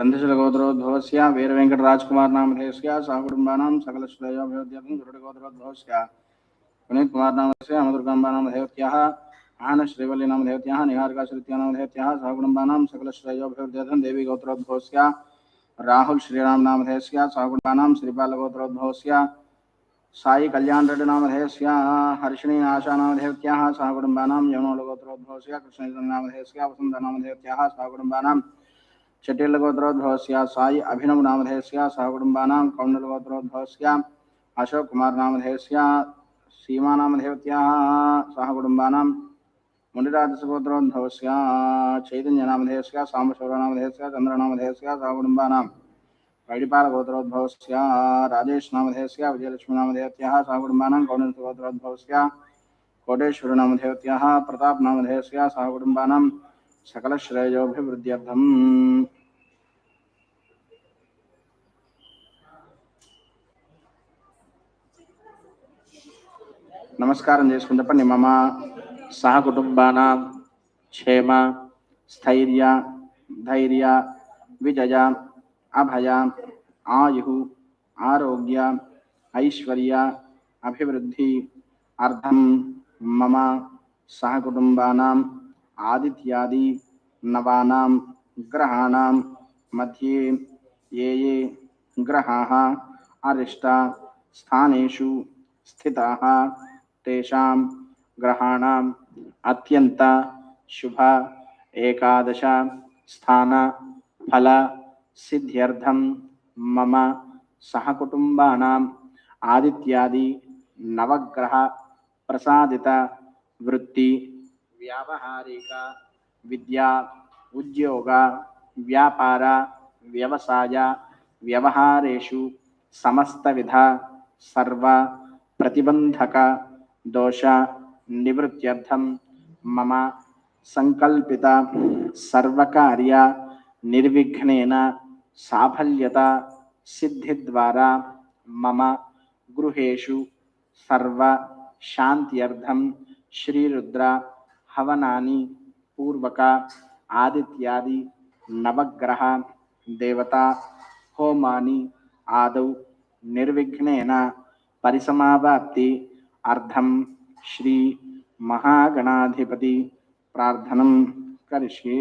गन्धशलगोत्रोद्भवस्य वीरवेङ्कटराजकुमारनामधेयस्य सहकुटुम्बानां सकलश्रेयोभिवृद्ध्यर्थं गरुडगोत्रोद्भवस्य। पुनीतकुमारनामस्य अमदुर्गाम्बानामधेयत्याः आनश्रीवल्लीनामधेयत्याः निहारिकाश्रित्यानामधेयत्याः सहकुटुम्बानां सकलश्रेयोभिवृद्ध्यर्थं देवी गोत्रोद्भवस्य राहुल श्रीरामनामधेयस्य सहकुटुम्बानां श्रीपालगोत्रोद्भवस्य साई कल्याण रेड्डी नामधेयस्य हर्षिणी आशा नामधेयत्याः सहकुटुम्बानां यमुनोलगोत्रोद्भवस्य कृष्णनामधेयस्य वसन्तनामधेयत्याः सहकुटुम्बानां चटिल्लगोत्रोद्भवस्य साई अभिनव नामधेयस्य सहकुटुम्बानां कौण्डलगोत्रोद्भवस्य अशोक कुमार नामधेयस्य सीमा नामधेयत्याः सहकुटुम्बानां मुनिराजसगोत्रोद्भवस्य चैतन्यनामधेयस्य साम्बशौरनामधेयस्य चन्द्रनामधेयस्य सहकुटुम्बानां वैडिपालगोत्रोद्भवस्य नामधेयस्य विजयलक्ष्मीनामधेयत्याः सहकुटुम्बानां कौण्डलगोत्रोद्भवस्य कोटेश्वरनामधेयत्याः प्रतापनामधेयस्य सहकुटुम्बानां सकलश्रेयोभिवृद्ध्यर्थम् నమస్కారం చేసుకుని చెప్పండి మమ సహకుటుంబానాం క్షేమ స్థైర్య ధైర్య విజయ అభయ ఆయు ఆరోగ్య ఐశ్వర్య అభివృద్ధి అర్థం మమ సహకుటుంబానాం आदित्यादि नवानां ग्रहाणां मध्ये ये ये ग्रहाः अरिष्टा स्थानेषु स्थिताः, तेषां ग्रहाणाम् अत्यन्त शुभा एकादश स्थान फल सिद्ध्यर्थं मम सहकुटुम्बानाम् आदित्यादि नवग्रह प्रसादित वृत्ति व्यावहारिक विद्या उद्योग व्यापार व्यवसाय व्यवहारेशु समस्त विधा सर्व प्रतिबंधक दोष निवृत्थ मम संकल्पित सर्वकार्य निर्विघ्न साफल्यता सिद्धिद्वारा मम गृह सर्व शांत्यर्थम श्री హవనాని పూర్వక ఆదిత్యాది నవగ్రహ దేవత హోమాని ఆదౌ నిర్విఘ్నేన పరిసమావాప్తి అర్థం శ్రీ మహాగణాధిపతి ప్రార్థనం కరిష్యే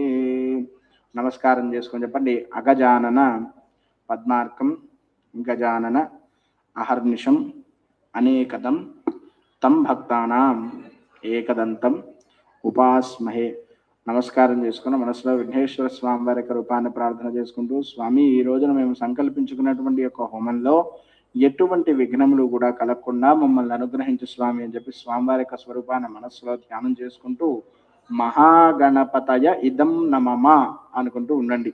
నమస్కారం చేసుకొని చెప్పండి। అగజానన పద్మార్కం గజానన అహర్నిషం అనేకదం తం భక్తానాం ఏకదంతం ఉపాస్మహే నమస్కారం చేసుకుని మనసులో విఘ్నేశ్వర స్వామి వారి యొక్క రూపాన్ని ప్రార్థన చేసుకుంటూ స్వామి ఈ రోజున మేము సంకల్పించుకున్నటువంటి యొక్క హోమంలో ఎటువంటి విఘ్నములు కూడా కలగకుండా మమ్మల్ని అనుగ్రహించు స్వామి అని చెప్పి స్వామివారి యొక్క స్వరూపాన్ని మనస్సులో ధ్యానం చేసుకుంటూ మహాగణపతయ ఇదం నమమ అనుకుంటూ ఉండండి.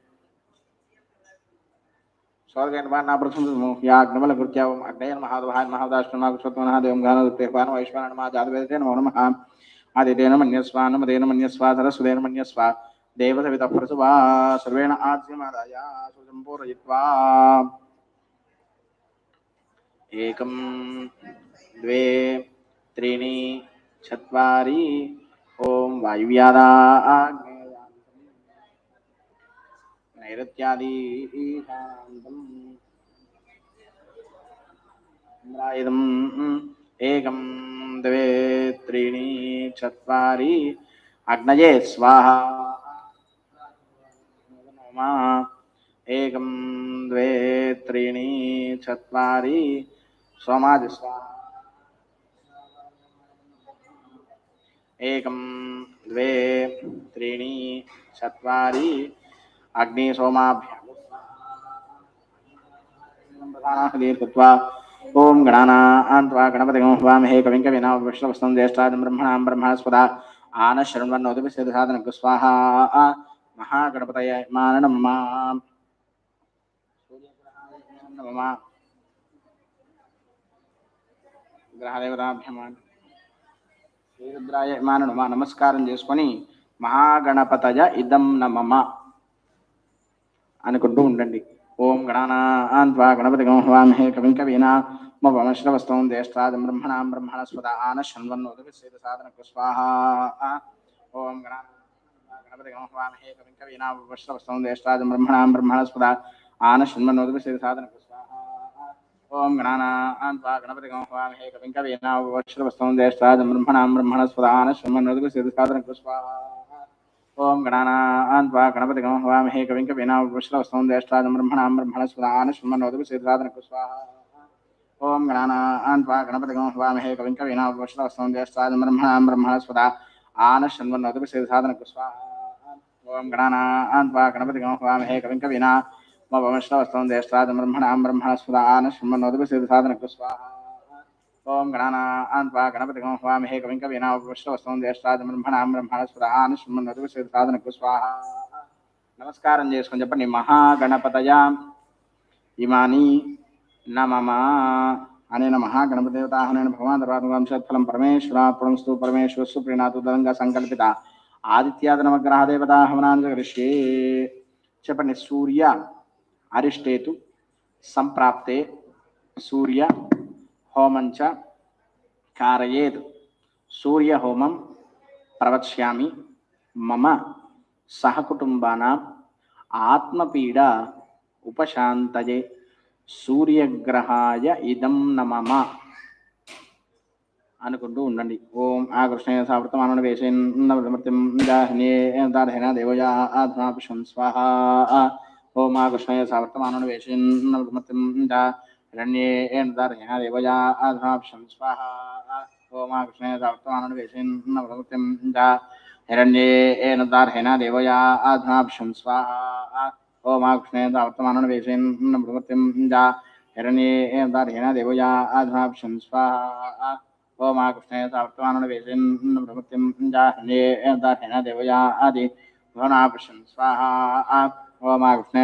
ఓం స్వర్గేణ ప్రథమ యాజ్ఞమల కృత్యావం అగ్నయన మహాదవాయ మహాదాష్ట్రమాకుషత్వనహాదేవం వైశ్వాన మా జాతవేదేన మౌ నమః ఆదితేన మన్యస్వా మన్యస్వా సరస్వదేన మన్యస్వా దేవసవిత ప్రసువా సర్వేణ ఆద్యమాదాయ సుసంపూరయిత్వా ఏకం ద్వే త్రీణి చత్వారి ఓం వాయువ్యాదా నైరుత్యాది శాంతం ఇంద్రాయుధం ఏకం ద్వే త్రీణి చత్వారి అగ్నయే స్వాహ ఏకం ద్వే త్రీణి చత్వారి సోమాది స్వాహ ఏకం ద్వే త్రీణి చత్వారి అగ్ని సోమాభ్యాం కృత్వా ఓం గణానాన్వా గణపతి హవామహే కవిం కవినా విష్ణువస్తం జ్యేష్ఠాది బ్రహ్మణాం బ్రహ్మణస్పద ఆన శరణ్వన్నోదపి సిద్ధసాధనకు స్వాహ మహాగణపతయ మాననం మా గ్రహదేవతాభ్యమాన్ శ్రీరుద్రాయ మానను నమస్కారం చేసుకొని మహాగణపతయ ఇదం నమమ అనుకుంటూ ఉండండి. ఓం గణానాన్వా గణపతి గమహవామహే కవిం కవీనా మమశ్రవస్తం దేష్టాదం బ్రహ్మణాం బ్రహ్మణస్పద ఆన శన్వన్నోదపి సేద సాధన స్వాహ. ఓం గణ గణపతి గమహవామహే కవిం కవీనా మమశ్రవస్తం దేష్టాదం బ్రహ్మణాం బ్రహ్మణస్పద ఆన శన్వన్నోదపి సేద సాధన స్వాహ. ఓం గణానాన్వా గణపతి గమహవామహే కవిం కవీనా మమశ్రవస్తం దేష్టాదం బ్రహ్మణాం బ్రహ్మణస్పద ఆన శన్వన్నోదపి సేద సాధన స్వాహ. ఓం గణానాన్వా గణపతి గమహవామహే కవిం కవీనా మమశ్రవస్తం దేష్టాదం బ్రహ్మణాం బ్రహ్మణస్పద ఆన శన్వన్నోదపి సేద సాధన స్వాహ. ఓం గణానాన్వా గణపతి గమహవామహే కవిం కవీనా వృష్ణవస్తం జ్యేష్ఠాదం బ్రహ్మణాం బ్రహ్మణస్పద ఆన షణ్వన్నోదపి సేద సాధనకు స్వాహ. ఓం గణానాన్వా గణపతి గమహవామహే కవిం మమ వృష్ణవస్తం జ్యేష్ఠాదం బ్రహ్మణాం బ్రహ్మణస్పద ఆన షణ్వన్నోదపి సేద సాధనకు స్వాహ. ఓం గణానాన్వా గణపతి గమహవామహే కవిం కవీనా వృష్ణవస్తం జ్యేష్ఠాదం బ్రహ్మణాం బ్రహ్మణస్పద ఆన షణ్వన్నోదపి సేద సాధనకు స్వాహ. నమస్కారం చేసుకొని చెప్పండి. మహాగణపతయ ఇమాని నమమా అనేన మహాగణపతిదేవతాహనైన భగవాన్ తర్వాత వంశత్ఫలం పరమేశ్వరాత్మస్తు పరమేశ్వరస్సు ప్రీణాతు తదంగా సంకల్పిత. ఆదిత్యాది నవగ్రహ దేవతా హవనాన్ని కరిష్యే చెప్పండి. సూర్య అరిష్టేతు సంప్రాప్తే సూర్య హోమంచ కారయేద్ సూర్యహోమం ప్రవక్ష్యామి. మమ సహకుటుంబానాం. ఆత్మపీడ ఉపశాంతయే. సూర్యగ్రహాయ ఇదం నమమ. అనుకుంటూ ఉండండి. ఓం ఆ కృష్ణయ సావృతమాన వేసేమృత్యం దాహినే దేవయా ఆధ్మాపిషం స్వాహ. ఓం ఆ కృష్ణయ సావృతమాన వేసేమృత్యం హిరణ్యే हिरण्येन्द्रजाध्वाप्सं स्वाहा ओमाकृष्णे दावत्वानवेशिन्नवृतिं च हिरण्येन्द्रदार्हेण देवया आध्वाप्सं स्वाहा ओमाकृष्णे दावत्वानवेशिन्नवृतिं च हिरण्येन्द्रदार्हेण देवया आध्वाप्सं स्वाहा ओमाकृष्णे दावत्वानवेशिन्नवृतिं च हिरण्येन्द्रदार्हेण देवया आदि भुवनापश्यन् स्वाहा ओमाकृष्णे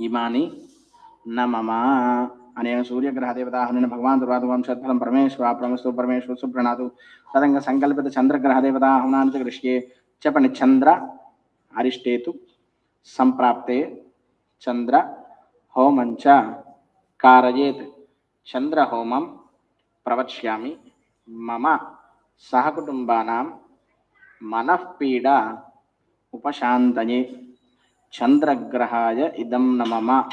ఇమాని నమమా అనేన సూర్యగ్రహదేవతాహనైన భగవాన్ దుర్వాత వంశత్ఫలం పరమేశ్వర ప్రమస్తు పరమేశ్వర సుప్రణాతు తదంగ సంకల్పిత చంద్రగ్రహదేవతాహనాన్ని దృష్ట్యే చెప్పండి చంద్ర అరిష్టేతు సంప్రాప్తే చంద్ర హోమంచ కారయేత్ చంద్ర హోమం ప్రవక్ష్యామి మమ సహకుటుంబానాం మనఃపీడ ఉపశాంతయే చంద్రగ్రహాయ ఇదం నమమ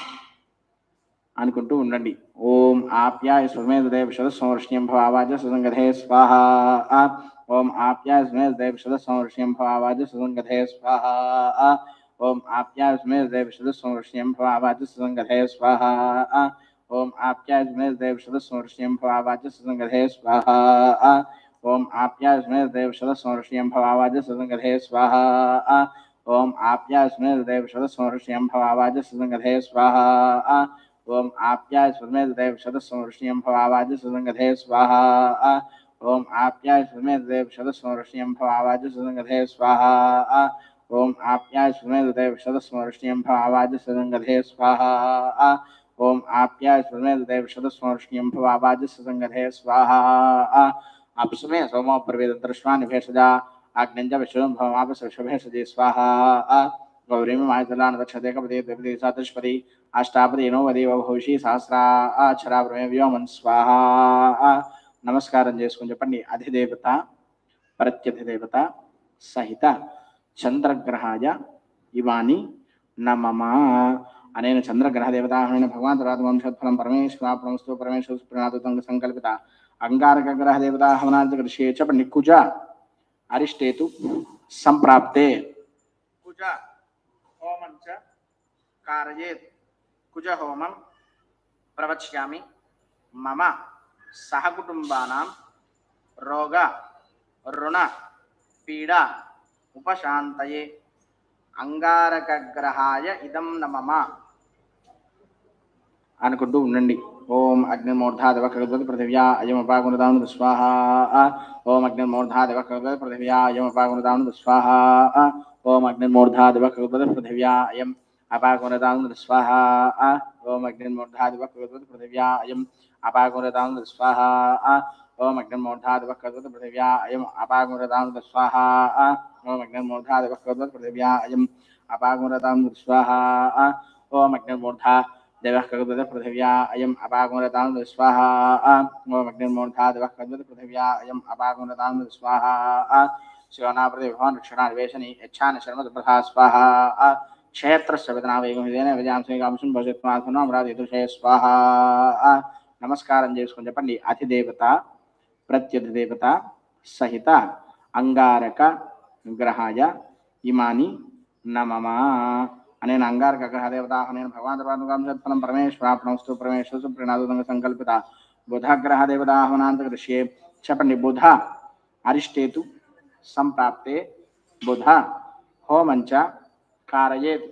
అనుకుంటూ ఉండండి. ఓం ఆప్యాయ స్వమేదేవ శతసంవర్ష్ణ్యం భవాజ సుసంగధే స్వాహ. ఓం ఆప్యాయ స్మేదేవ శతసంవర్ష్ణ్యం భవాజ సుసంగధే స్వాహ. ఓం ఆప్యాయ స్మేదేవ శతసంవర్ష్ణ్యం భవాజ సుసంగధే స్వాహ. ఓం ఆప్యాయ స్మేదేవ శతసంవర్ష్ణ్యం భవాజ సుసంగధే స్వాహ. ఓం ఆప్యాయ స్మేదేవ శతసంవర్ష్ణ్యం భవాజ సుసంగధే స్వాహ. ओम आप्याय सुमेधदेव शतसंहृष्यं भवावाज सुसंगधे, स्वाहा। ओम आप्याय सुमेधदेव शतसंहृष्यं भवावाज सुसंगधे, स्वाहा। ओम आप्याय सुमेधदेव शतसंहृष्यं भवावाज सुसंगधे, स्वाहा। ओम आप्याय सुमेधदेव शतसंहृष्यं भवावाज सुसंगधे, स्वाहा। ओम आप्याय सुमेधदेव शतसंहृष्यं भवावाज सुसंगधे, स्वाहा। अप्सुमे सोमो प्रवेदं तृष्वानि भेषजा। విశ్వం భవాపసభేషజే స్వాహ గౌరీమి మాయతలాన దక్షతే కపదే ద్విపదే సాదృష్పది అష్టాపది నోవది భవిషి సహస్రాక్షరా వ్యోమన్ స్వాహ నమస్కారం చేసుకుని చెప్పండి అధిదేవత ప్రత్యధిదేవత సహిత చంద్రగ్రహాయ ఇవాని నమమా అనేన చంద్రగ్రహ దేవతాహమైన భగవాన్ తర్వాత వంశత్ఫలం పరమేశ్వర ప్రమస్తు పరమేశ్వర సుప్రణాతు సంకల్పిత అంగారకగ్రహ దేవతా హవనాంత కృషి చెప్పండి కుజ అరిష్టే తు సంప్రాప్తే. కుజ హోమం చ కారయేత్. కుజ హోమం ప్రవక్ష్యామి మమ సహకుటుంబానాం రోగ రుణ పీడ ఉపశాంతయే. అంగారకగ్రహాయ ఇదం నమమ. అనుకుంటూ ఉండండి. ఓం అగ్నిమూర్ధాదివ కగద్వతి పృథివ్యా అయం అపాగుణదాను స్వాహ ఓం అగ్నిమూర్ధాదివ కగద్వతి పృథివ్యా అయం అపాగుణదాను స్వాహ ఓం అగ్నిమూర్ధాదివ కగద్వతి పృథివ్యా అయం అపాగుణదాను స్వాహ ఓం అగ్నిమూర్ధాదివ కగద్వతి పృథివ్యా అయం అపాగుణదాను స్వాహ ఓం అగ్నిమూర్ధాదివ కగద్వతి పృథివ్యా అయం అపాగుణదాను స్వాహ ఓం అగ్నిమూర్ధాదివ కగద్వతి పృథివ్యా అయం అపాగుణదాను స్వాహ ఓం అగ్నిమూర్ధా देवः कगद्वद पृथिव्या अयम् अपागुणतां स्वाहा ओम अग्निर्मूर्धा देवः कगद्वद पृथिव्या अयम् अपागुणतां स्वाहा शिवनाप्रति भवान् रक्षणान्वेषणि यच्छान शर्मदप्रथा स्वाहा क्षेत्रस्य విధనావేగమిదేన విజయాంశం భవిష్యత్మాత్మను అమరాధితుషయ స్వాహ నమస్కారం చేసుకుని చెప్పండి అధిదేవత ప్రత్యధిదేవత సహిత అంగారక గ్రహాయ ఇమాని నమమా అనేన అంగారక గ్రహ దేవతాహనేన భగవాన్ సత్ఫలం పరమేశ్వరాపణస్తు పరమేశ్వర ప్రణాదంగా సంకల్పిత బుధ గ్రహ దేవతాహవనాంత దృశ్యే చెప్పండి బుధ అరిష్టేతు సంప్రాప్తే బుధ హోమంచ కారయేత్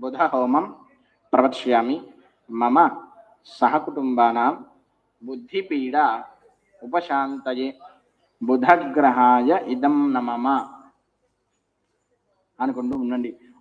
బుధ హోమం ప్రవక్ష్యామి మమ సహకుటుంబానాం బుద్ధిపీడ ఉపశాంతయే బుధగ్రహాయ ఇదం నమమ అనుకుంటూ ఉండండి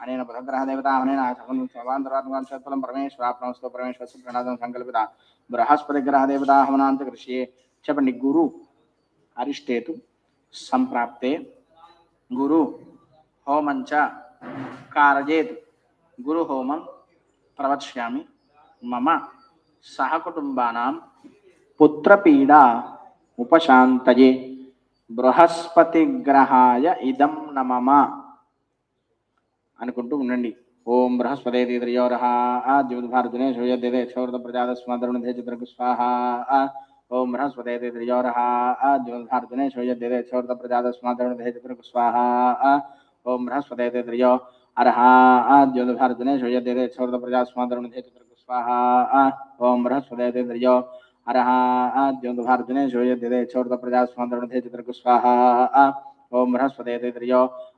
అనేన బుధగ్రహ దేవత అనేన సర్వాంతరాత్మలం పరమేశ్వరాప్నవస్తో పరమేశ్వర ప్రణాదం సంకల్పిత బృహస్పతి గ్రహ దేవత హవనాంత కృషి చెప్పండి గురు అరిష్టేతు సంప్రాప్తే గురు హోమంచ కారజేతు గురు హోమం ప్రవక్ష్యామి మమ సహకుటుంబానాం పుత్రపీడ ఉపశాంతయే. బృహస్పతిగ్రహాయ ఇదం నమమ. అనుకుంటూ ఉండండి. ఓం బృహస్పతి త్రియోరహ ఆద్యుద్భారతునే శూయద్యతే క్షౌరత ప్రజాదస్మాదరుణధే చిత్రకు స్వాహ. ఓం బృహస్పతి త్రియోరహ ఆద్యుద్భారతునే శూయద్యతే క్షౌరత ప్రజాదస్మాదరుణధే చిత్రకు స్వాహ. ఓం బృహస్పతి త్రియో అర్హ. ఆద్యుద్భారతునే శూయద్యతే క్షౌరత ప్రజాస్మాదరుణధే చిత్రకు స్వాహ. ఓం బృహస్పతి త్రియో అర్హ. ఆద్యుద్భారతునే శూయద్యతే క్షౌరత ప్రజాస్మాదరుణధే చిత్రకు స్వాహ. ఓం బృహస్పతి త్రియో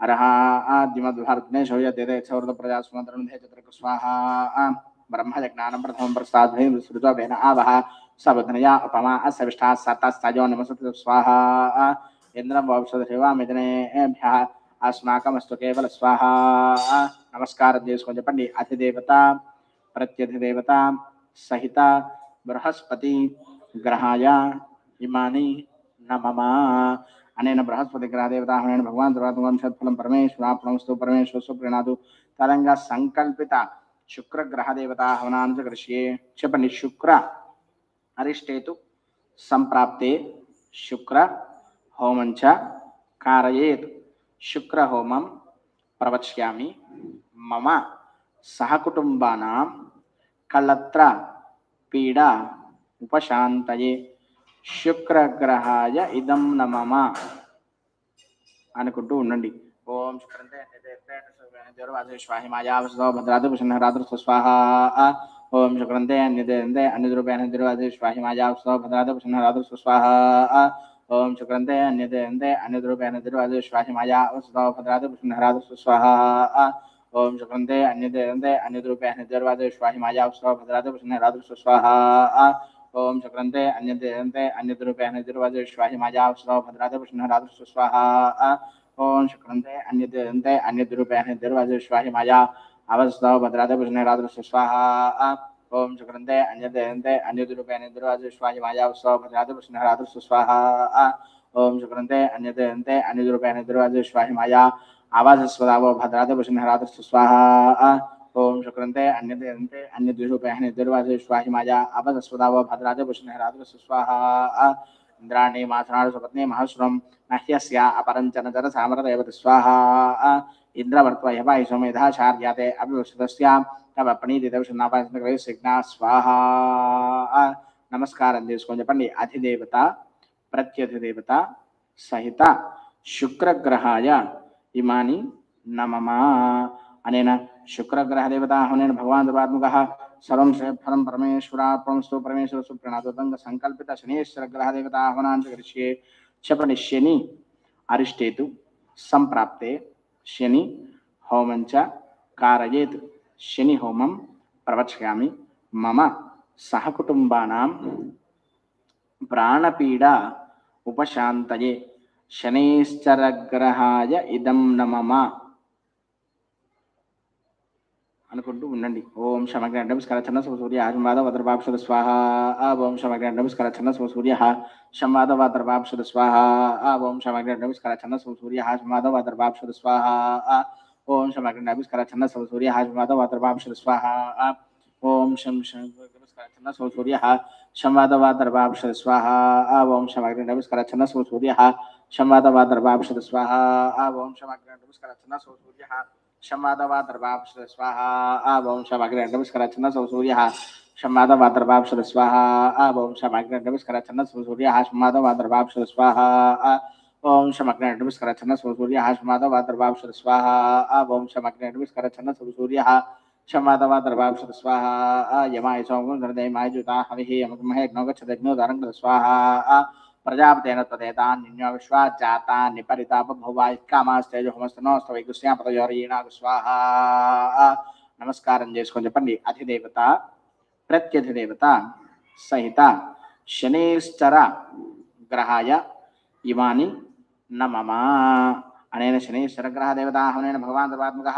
ఓం బృహస్పతి అతయత్రయో అర్హ ఆద్యమద్భారతనే శూయతే క్షవత ప్రజాస్మాద్రణధేతర్క స్వాహ బ్రహ్మజ్ఞానం ప్రథమం ప్రసాద్భై విస్తృతేన ఆవహ సబధనయా ఉపమా అసవిష్టా సతస్తజో నమసతు స్వాహ ఇంద్రం వంశదేవామిదనేభ్య అస్మాకమస్తు కేవల స్వాహ నమస్కారం చేసుకొని చెప్పండి అతిదేవత ప్రత్యధిదేవత సహిత బృహస్పతి గ్రహాయ ఇమాని నమమా అనేన బృహస్పతి గ్రహదేవత అనేన భగవాన్ వంశత్ఫలం పరమేశ్వరాప్నమస్తు పరమేశ్వర సుప్రీణాదు తరంగా సంకల్పిత శుక్ర గ్రహదేవత హవనాంశ కృష్యే చెప్పండి శుక్ర అరిష్టేతు సంప్రాప్తే శుక్ర హోమంచ కారయేత్ శుక్ర హోమం ప్రవక్ష్యామి మమ సహకుటుంబానాం కళత్ర పీడ ఉపశాంతయే శుక్రగ్రహాయ ఇదం నమమ అనుకుంటూ ఉండండి. ఓం శుక్రంతే స్వాహిమాయావసో భద్రాదుభూషణ రాత్రి స్వాహ ఓం శుక్రంతే అన్యదే అన్యద్రూపేణ దుర్వాది స్వాహిమాయావసో భద్రాదుభూషణ రాత్రి స్వాహ ఓం శుక్రంతే అన్యదే అన్యద్రూపేణ దుర్వాది స్వాహిమాయావసో భద్రాదుభూషణ రాత్రి స్వాహ ఓం శుక్రంతే అన్యదే అన్యద్రూపేణ దుర్వాది స్వాహిమాయావసో భద్రాదుభూషణ రాత్రి స్వాహ ओम शक्रंते अन्यते अन्यद्रूपे अन्यद्रुवाजश्वाहिमाजावसो भद्रादपुष्णहरादुष् स्वाहा ओम शक्रंते अन्यते अन्यद्रूपे भद्राते अवसो भद्रादपुष्णहरादुष् स्वाहा ओम शक्रंते अन्यते अन्यद्रूपे अन्यद्रुवाजश्वाहिमाजावसो भद्रादपुष्णहरादुष् स्वाहा ओम शक्रंते अन्यते अन्यद्रूपे अन्यद्रुवाजश्वाहिमाजा आवाज़ स्वदावो भद्रादपुष्णहरादुष् स्वाहा ఆవాసస్వదావో భద్రాదభూషణ రాత్రి స్వాహ ఓం శుక్రంతే అన్యదంతే అన్యద్రూపేణ దుర్వాది స్వాహిమాయా ఆవాసస్వదావో భద్రాదభూషణ రాత్రి స్వాహ ఇంద్రాణి మాసనాడు సుపత్ని మహస్రం నహ్యస్య అపరంచన జన సామరదేవత స్వాహ ఇంద్రవర్త్వ యవాయి సోమేధాచార్యాతే అభివృషితస్య తవ ప్రణీతి దర్శనాపాసన సిగ్నా స్వాహ నమస్కారం చేసుకొని చెప్పండి అధిదేవత ప్రత్యధిదేవత సహిత శుక్రగ్రహాయ ఇమాని నమమా అనేన శుక్రగ్రహదేవత అనేన భగవాన్ దేవాత్మక సర్వం ఫలం పరమేశ్వరార్పణస్తు పరమేశ్వర సుప్రణాదంగ సంకల్పిత శనేశ్వర గ్రహదేవత ఆహ్వానాంచ కరిష్యే చెప్పండి శని అరిష్టేతు సంప్రాప్తే శని హోమంచ కారయేత్ శని హోమం ప్రవక్ష్యామి మమ సహకుటుంబానాం ప్రాణపీడ ఉపశాంతయే శనేశ్వరగ్రహాయ ఇదం నమమ అనుకుంటూ ఉండండి ఓం శమగ్ర నమస్కార ఛన్న సూర్య హనుమాద వద్రపాక్షద స్వాహ ఓం శమగ్ర నమస్కార ఛన్న సూర్య శంవాద వద్రపాక్షద స్వాహ ఓం శమగ్ర నమస్కార ఛన్న సూర్య హనుమాద వద్రపాక్షద స్వాహ ఓం శమగ్ర నమస్కార ఛన్న సూర్య హనుమాద వద్రపాక్షద స్వాహ ఓం శం శం నమస్కార ఛన్న సూర్య శంవాద వద్రపాక్షద స్వాహ ఓం శమగ్ర నమస్కార ఛన్న సూర్య శంవాద వద్రపాక్షద స్వాహ ఓం శమగ్ర నమస్కార ఛన్న సూర్య शमादवादर्भाक्षर स्वाहा आवं छन्न सूर्य शमादवादर्भाक्षर स्वाहा आवं शमाग्रे नमस्कार छन्न सूर्य शमादवादर्भाक्षर स्वाहा ओम शमग्रे नमस्कार छन्न सूर्य शमादवादर्भाक्षर स्वाहा आवं शमग्रे नमस्कार छन्न सूर्य शमादवादर्भाक्षर स्वाहा यमाय सोमं जुता हविः। यमकमहे नोगच्छदग्नो दारङ्ग स्वाहा ప్రజాపతేన తదేతాన్య విశ్వా జాతా నిపరితాప భువాయ్ కామాస్తేజ హోమస్తనోస్త వైగుస్యా పదయోరీణ స్వాహ నమస్కారం చేసుకొని చెప్పండి అధిదేవత ప్రత్యధిదేవత సహిత శనేశ్చర గ్రహాయ ఇమాని నమమా అనేన శనేశ్వర గ్రహ దేవతాహనేన భగవాన్ సర్వాత్మక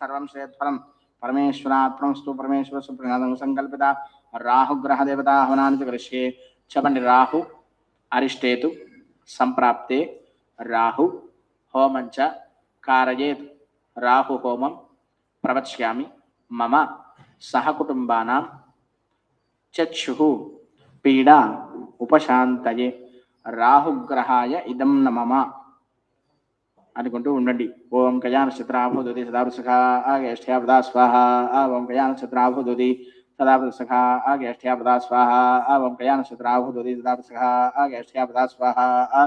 సర్వం శ్రేయత్ఫలం పరమేశ్వరాత్మస్తు పరమేశ్వర సుప్రనాదం సంకల్పిత రాహుగ్రహ దేవతాహవనాన్ని కరిష్యే చెప్పండి రాహు అరిష్టేతు సంప్రాప్తే రాహు హోమంచ కారయేత్. రాహు హోమం ప్రవక్ష్యామి మమ సహకుటుంబానాం చక్షు పీడా ఉపశాంతయే. రాహుగ్రహాయ ఇదం నమమ అనుకుంటూ ఉండండి. ఓం కయాన చిత్రాభూదుది సదావృసఖా ఆగేష్ఠ్యాపదా స్వాహ. ఓం కయాన చిత్రాభూదుది तदापदसखा आगेष्ठ्यापदा स्वाहा ओं कयानशत्राहुदुति तदापसखा आगेष्ठ्यापदा स्वाहा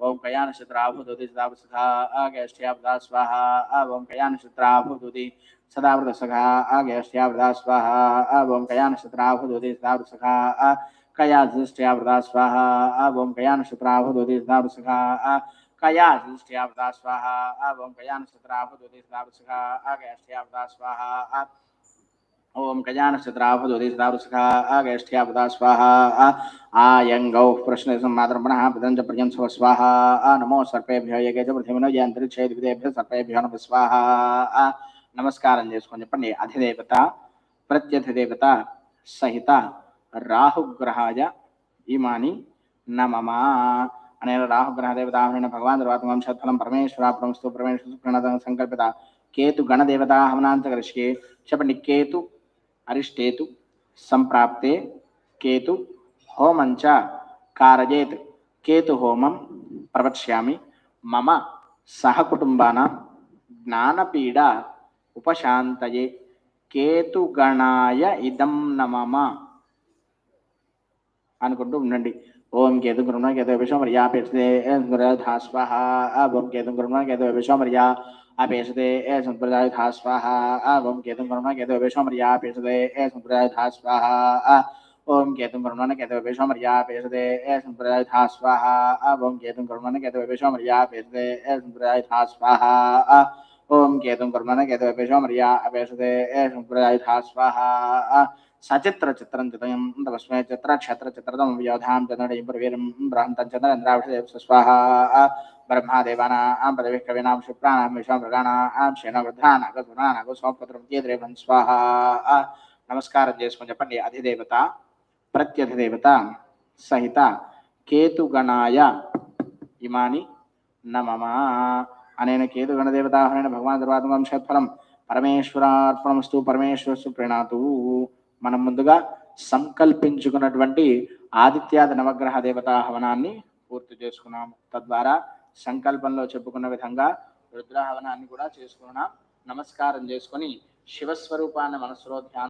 ओं कयानशत्राहुदुति तदापसखा आगेष्ठ्यापदा स्वाहा ओं कयानशत्राहुदुति सदावृतसखा आगेष्ठ्यापदा स्वाहा ओं कयानशत्राहुदुति तदापसखा कया दृष्ट्यापदा स्वाहा ओं कयानशत्राहुदुति तदापसखा कया दृष्ट्यापदा स्वाहा ओं कयानशत्राहुदुति तदापसखा आगेष्ठ्यापदा स्वाहा గజానశత్రాభుదోది సదావృసఖా ఆగేష్ఠ్యాపదా స్వాహా ఆయం గౌ ప్రశ్న సంమాతరం పునః పితం చ ప్రజం స్వ స్వాహా నమో సర్పేభ్యో యగే చ సర్పేభ్యో నమ స్వాహ. నమస్కారం చేసుకొని చెప్పండి. అధిదేవత ప్రత్యధిదేవత సహిత రాహుగ్రహాయ ఇమాని నమమా అనే రాహుగ్రహ దేవతాహరణ భగవాన్ తర్వాత వంశత్ఫలం పరమేశ్వర ప్రమస్తు పరమేశ్వర సంకల్పిత కేతు గణదేవత హవనాంతకరిష్యే. చెప్పండి కేతు అరిష్టేతు సంప్రాప్తే కేతు హోమంచ కారయేత్ కేతు హోమం ప్రవక్ష్యామి మమ సహకుటుంబాన జ్ఞానపీడ ఉపశాంతయే కేతుగణాయ ఇదం నమమ అనుకుంటూ ఉండండి. ओम केतु गृहण केतु विश्वमर्या अपेक्षते संप्रदाय स्वाहा अब ओम केतु गृहण केतु विश्वमर्या अपेक्षते संप्रदाय स्वाहा अब ओम केतु गृहण केतु विश्वमर्या अपेक्षते संप्रदाय स्वाहा ओम केतु गृहण केतु विश्वमर्या अपेक्षते संप्रदाय स्वाहा अब ओम केतु गृहण केतु विश्वमर्या अपेक्षते संप्रदाय स्वाहा ओम केतु गृहण केतु विश्वमर्या अपेक्षते संप्रदाय स्वाहा సచిత్ర చిత్రం చితయం తమస్మై చిత్ర క్షత్ర చిత్రదం వ్యోధాం చంద్రడయం ప్రవీరం బృహంతం చంద్రేంద్రాభిషేవ స్వాహ బ్రహ్మాదేవానాం పదవి కవినాం శుక్రాణాం విశ్వమృగాణాం శేనవృద్ధానాగసునానాగ సోపత్రం స్వాహ నమస్కారం చేసుకొని చెప్పండి అధిదేవత ప్రత్యధిదేవత సహిత కేతుగణాయ ఇమాని నమమా అనేన కేతుగణదేవతాహరణ భగవాన్ దుర్వాతం వంశత్ఫలం పరమేశ్వరార్పణమస్తు పరమేశ్వరస్సు ప్రణాతు మనం ముందుగా సంకల్పించుకున్నటువంటి ఆదిత్యాది నవగ్రహ దేవతా హవనాన్ని పూర్తి చేసుకున్నాం. తద్వారా సంకల్పంలో చెప్పుకున్న విధంగా రుద్ర హవనాన్ని కూడా చేసుకున్నాం. నమస్కారం చేసుకొని శివస్వరూపాన్ని మనసులో ధ్యానం